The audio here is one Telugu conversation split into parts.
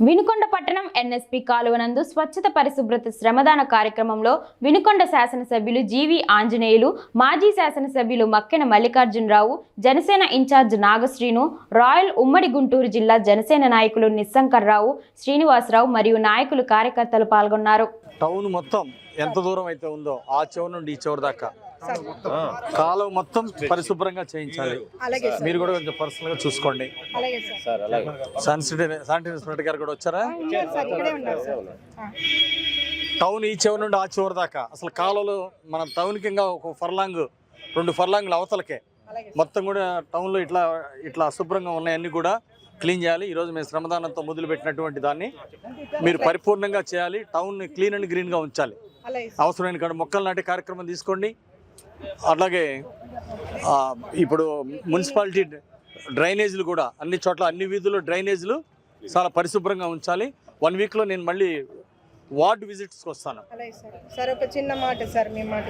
వినుకొండ పట్టణం ఎన్ఎస్పి కాలువనందు స్వచ్ఛత పరిశుభ్రత శ్రమదాన కార్యక్రమంలో వినుకొండ శాసనసభ్యులు జీవి ఆంజనేయులు మాజీ శాసనసభ్యులు మక్కెన మల్లికార్జునరావు జనసేన ఇన్ఛార్జ్ నాగశ్రీను రాయల్ ఉమ్మడి గుంటూరు జిల్లా జనసేన నాయకులు నిస్సంకర్రావు శ్రీనివాసరావు మరియు నాయకులు కార్యకర్తలు పాల్గొన్నారు. టౌన్ మొత్తం ఎంత దూరం అయితే ఉందో ఆ చివరి నుండి ఈ చివరి దాకా. కాలువ మొత్తం పరిశుభ్రంగా చేయించాలి. అలాగే సార్. మీరు కూడా కొంచెం పర్సనల్గా చూసుకోండి. అలాగే సార్. శానిటరీ ఇన్స్పెక్టర్ గారు కూడా వచ్చారా? టౌన్ ఈ చివరి నుండి ఆ చివరి దాకా. అసలు కాలువలు మన టౌన్ కింద ఒక ఫర్లాంగ్ రెండు ఫర్లాంగ్లు అవతలకే. మొత్తం కూడా టౌన్లో ఇట్లా ఇట్లా అశుభ్రంగా ఉన్నాయన్నీ కూడా క్లీన్ చేయాలి. ఈరోజు మేము శ్రమదానంతో మొదలుపెట్టినటువంటి దాన్ని మీరు పరిపూర్ణంగా చేయాలి. టౌన్ని క్లీన్ అండ్ గ్రీన్గా ఉంచాలి. అవసరమైన కాడ మొక్కలు నాటే కార్యక్రమం తీసుకోండి. అలాగే ఆ, ఇప్పుడు మున్సిపాలిటీ డ్రైనేజీలు కూడా అన్ని చోట్ల అన్ని వీధుల్లో డ్రైనేజీలు చాలా పరిశుభ్రంగా ఉంచాలి. వన్ వీక్లో నేను మళ్ళీ వార్డ్ విజిట్స్కి వస్తాను. సార్. ఒక చిన్న మాట సార్ మీ మాట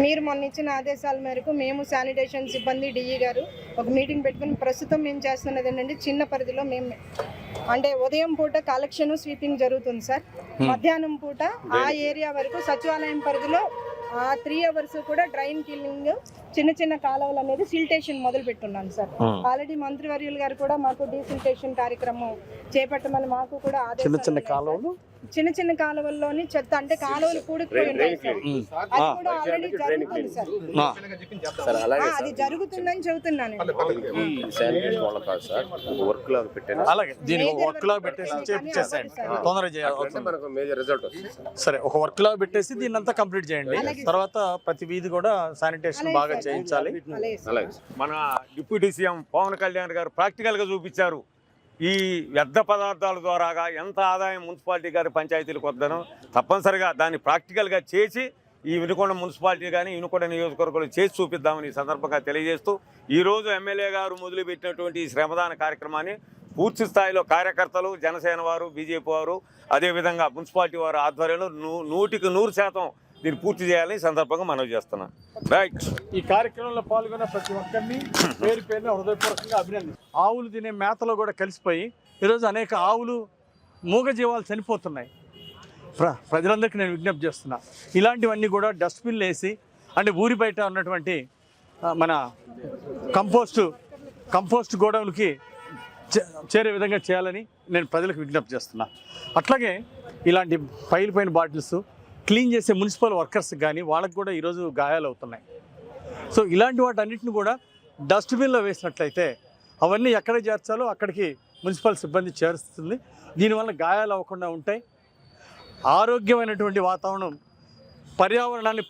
మీరు మొన్న ఇచ్చిన ఆదేశాల మేరకు మేము శానిటేషన్ సిబ్బంది డిఈ గారు ఒక మీటింగ్ పెట్టుకుని ప్రస్తుతం మేము చేస్తున్నది ఏంటంటే చిన్న పరిధిలో మేము అంటే ఉదయం పూట కలెక్షన్ స్వీపింగ్ జరుగుతుంది సార్. మధ్యాహ్నం పూట ఆ ఏరియా వరకు సచివాలయం పరిధిలో త్రీ అవర్స్ కూడా డ్రైన్ క్లీనింగ్ చిన్న చిన్న కాలువలు అనేది సిల్టేషన్ మొదలు పెట్టున్నాను సార్. ఆల్రెడీ మంత్రివర్యులు గారు కూడా మాకు డీసిల్టేషన్ కార్యక్రమం చేపట్టమని మాకు కూడా చిన్న చిన్న. కాలువలు? చిన్న చిన్న కాలువల్లోని చెత్త అంటే కాలువలు కూడుకుపోయి ఉన్నాయి సార్. ఉమ్. అది జరుగుతుందని చెబుతున్నాను వర్క్ లాగా పెట్టాను. అలాగే వర్క్ లాగా పెట్టేసి చేసేయండి. తొందరగా చేయాలి అంటే మనకు మేజర్ రిజల్ట్ వస్తుంది సార్. సరే ఒక వర్క్ లాగా పెట్టేసి దీన్ని అంతా కంప్లీట్ చేయండి తర్వాత ప్రతి వీధి కూడా శానిటేషన్ బాగా చేయించాలి. అలాగే మన డిప్యూటీ సీఎం పవన్ కళ్యాణ్ గారు ప్రాక్టికల్గా చూపించారు. ఈ వ్యర్థ పదార్థాల ద్వారాగా ఎంత ఆదాయం మున్సిపాలిటీ గారి పంచాయతీలకు వద్దనో తప్పనిసరిగా దాన్ని ప్రాక్టికల్గా చేసి ఈ వినుకొండ మున్సిపాలిటీ కానీ వినుకొండ నియోజకవర్గంలో చేసి చూపిద్దామని ఈ సందర్భంగా తెలియజేస్తూ ఈరోజు ఎమ్మెల్యే గారు మొదలుపెట్టినటువంటి ఈ శ్రమదాన కార్యక్రమాన్ని పూర్తి స్థాయిలో కార్యకర్తలు జనసేన వారు బీజేపీ వారు అదేవిధంగా మున్సిపాలిటీ వారు ఆధ్వర్యంలో నూ నూటికి నూరు శాతం దీన్ని పూర్తి చేయాలని సందర్భంగా మనవి చేస్తున్నాను రైట్ ఈ కార్యక్రమంలో పాల్గొన్న ప్రతి ఒక్కరిని పేరు పేరున హృదయపూర్వకంగా అభినంది ఆవులు తినే మేతలో కూడా కలిసిపోయి ఈరోజు అనేక ఆవులు మూగ జీవాలు చనిపోతున్నాయి. ప్ర ప్రజలందరికీ నేను విజ్ఞప్తి చేస్తున్నా. ఇలాంటివన్నీ కూడా డస్ట్బిన్లు వేసి అంటే ఊరి బయట ఉన్నటువంటి మన కంపోస్టు కంపోస్ట్ గోడౌన్కి చే- చేరే విధంగా చేయాలని నేను ప్రజలకు విజ్ఞప్తి చేస్తున్నా. అట్లాగే ఇలాంటి పైన బాటిల్స్ క్లీన్ చేసే మున్సిపల్ వర్కర్స్ కానీ వాళ్ళకి కూడా ఈరోజు గాయాలు అవుతున్నాయి. సో ఇలాంటి వాటన్నిటిని కూడా డస్ట్బిన్లో వేసినట్లయితే అవన్నీ ఎక్కడ చేర్చాలో అక్కడికి మున్సిపల్ సిబ్బంది చేరుస్తుంది. దీనివల్ల గాయాలు అవ్వకుండా ఉంటాయి. ఆరోగ్యమైనటువంటి వాతావరణం పర్యావరణాన్ని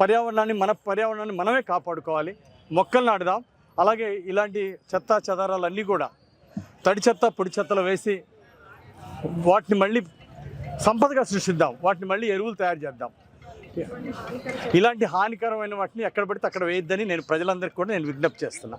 పర్యావరణాన్ని మన పర్యావరణాన్ని మనమే కాపాడుకోవాలి. మొక్కలు నాటుదాం. అలాగే ఇలాంటి చెత్త చెదారాలన్నీ కూడా తడి చెత్త పొడి చెత్తలో వేసి వాటిని మళ్ళీ సంపదగా సృష్టిద్దాం. వాటిని మళ్ళీ ఎరువులు తయారు చేద్దాం. ఇలాంటి హానికరమైన వాటిని ఎక్కడ పడితే అక్కడ వేయద్దని నేను ప్రజలందరికీ కూడా నేను విజ్ఞప్తి చేస్తున్నా.